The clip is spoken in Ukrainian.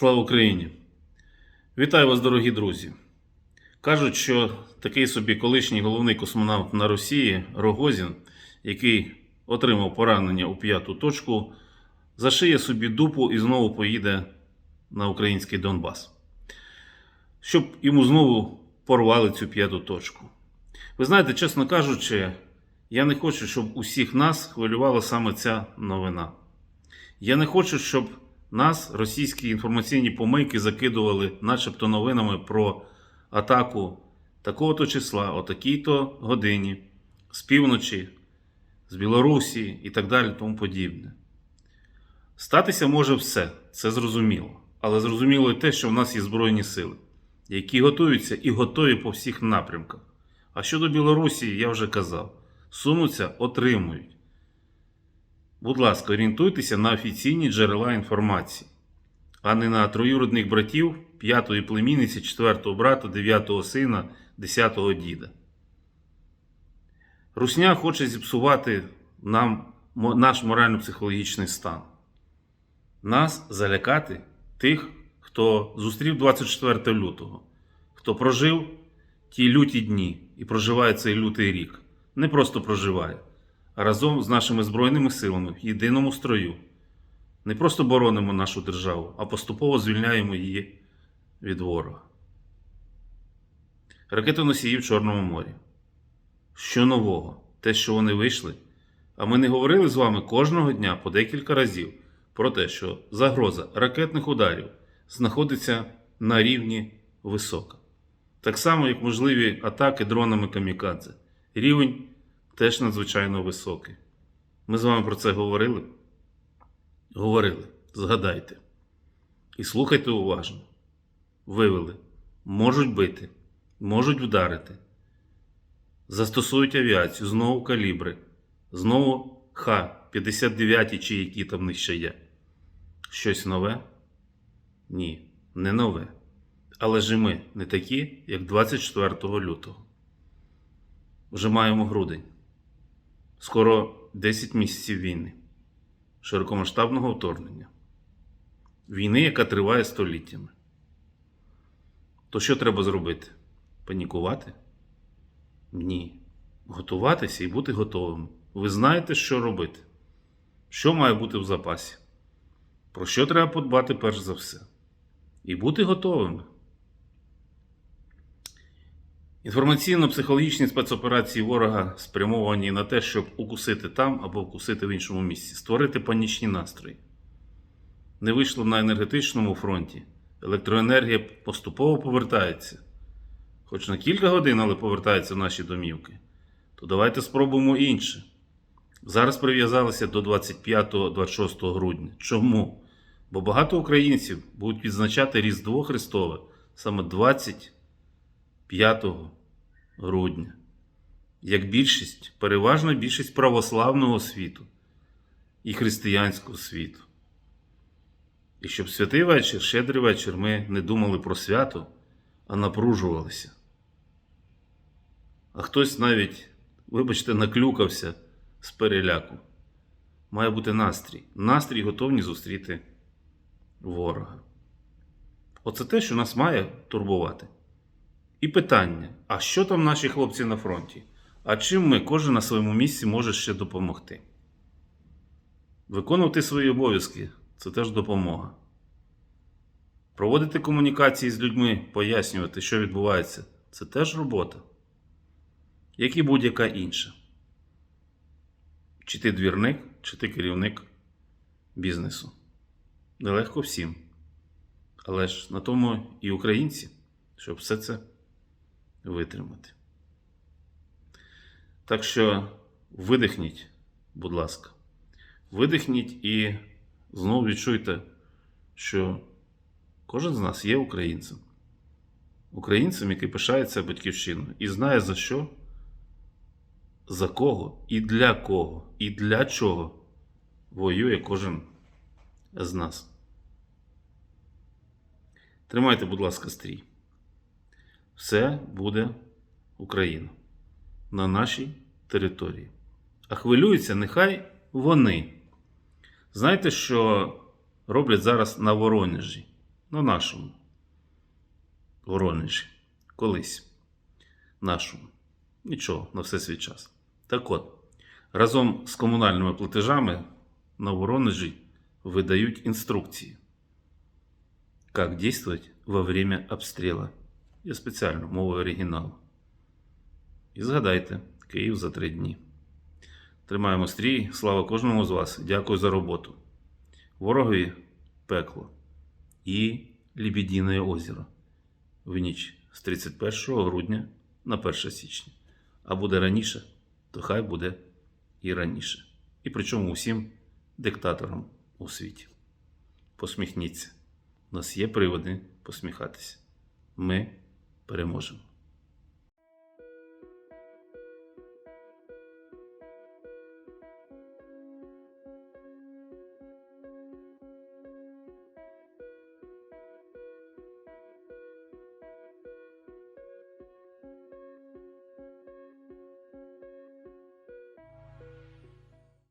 Слава Україні! Вітаю вас, дорогі друзі! Кажуть, що такий собі колишній головний космонавт на Росії Рогозін, який отримав поранення у п'яту точку, зашиє собі дупу і знову поїде на український Донбас, щоб йому знову порвали цю п'яту точку. Ви знаєте, чесно кажучи, я не хочу, щоб усіх нас хвилювала саме ця новина. Я не хочу, щоб нас російські інформаційні помийки закидували, начебто, новинами про атаку такого-то числа, о такій-то годині, з півночі, з Білорусі і так далі, тому подібне. Статися може все, це зрозуміло. Але зрозуміло і те, що в нас є Збройні сили, які готуються і готові по всіх напрямках. А щодо Білорусі, я вже казав, сунуться, отримують. Будь ласка, орієнтуйтеся на офіційні джерела інформації, а не на троюродних братів, п'ятої племінниці, четвертого брата, дев'ятого сина, десятого діда. Русня хоче зіпсувати нам наш морально-психологічний стан. Нас залякати тих, хто зустрів 24 лютого, хто прожив ті люті дні і проживає цей лютий рік. Не просто проживає, разом з нашими Збройними силами в єдиному строю. Не просто боронимо нашу державу, а поступово звільняємо її від ворога. Ракетоносії в Чорному морі. Що нового? Те, що вони вийшли. А ми не говорили з вами кожного дня по декілька разів про те, що загроза ракетних ударів знаходиться на рівні висока. Так само, як можливі атаки дронами камікадзе. Рівень теж надзвичайно високий. Ми з вами про це говорили? Говорили. Згадайте. І слухайте уважно. Вивели. Можуть бити, можуть вдарити. Застосують авіацію, знову калібри, знову Х-59 чи які там в них ще є. Щось нове? Ні, не нове. Але ж і ми не такі, як 24 лютого. Вже маємо грудень. Скоро 10 місяців війни, широкомасштабного вторгнення. Війни, яка триває століттями. То що треба зробити? Панікувати? Ні. Готуватися і бути готовим. Ви знаєте, що робити, що має бути в запасі, про що треба подбати перш за все. І бути готовими. Інформаційно-психологічні спецоперації ворога спрямовані на те, щоб укусити там або вкусити в іншому місці, створити панічні настрої. Не вийшло на енергетичному фронті. Електроенергія поступово повертається. Хоч на кілька годин, але повертаються наші домівки. То давайте спробуємо інше. Зараз прив'язалися до 25-26 грудня. Чому? Бо багато українців будуть відзначати Різдво Христове саме 25 грудня. Як більшість, переважна більшість православного світу і християнського світу. І щоб святий вечір, щедрий вечір, ми не думали про свято, а напружувалися. А хтось навіть, вибачте, наклюкався з переляку. Має бути настрій. Настрій готовні зустріти ворога. Оце те, що нас має турбувати. І питання: а що там наші хлопці на фронті? А чим ми, кожен на своєму місці, може ще допомогти? Виконувати свої обов'язки це теж допомога. Проводити комунікації з людьми, пояснювати, що відбувається, це теж робота, як і будь-яка інша. Чи ти двірник, чи ти керівник бізнесу. Нелегко всім. Але ж на тому і українці, щоб все це витримати. Так що видихніть, будь ласка, видихніть і знову відчуйте, що кожен з нас є українцем. Українцем, який пишається батьківщиною і знає за що, за кого і для кого, і для чого воює кожен з нас. Тримайте, будь ласка, стрій. Все буде Україна на нашій території. А хвилюються нехай вони. Знаєте, що роблять зараз на Воронежі? на нашому Воронежі. Колись. Нашому. Нічого, на все свій час. Так от, разом з комунальними платежами на Воронежі видають інструкції, як діяти во время обстрілу. Я спеціально мовою оригіналу. І згадайте, Київ за три дні. Тримаємо стрій. Слава кожному з вас. Дякую за роботу. Ворогові пекло і Лібідіне озеро в ніч з 31 грудня на 1 січня. А буде раніше, то хай буде і раніше. І причому усім диктаторам у світі. Посміхніться. У нас є приводи посміхатися. Ми переможемо.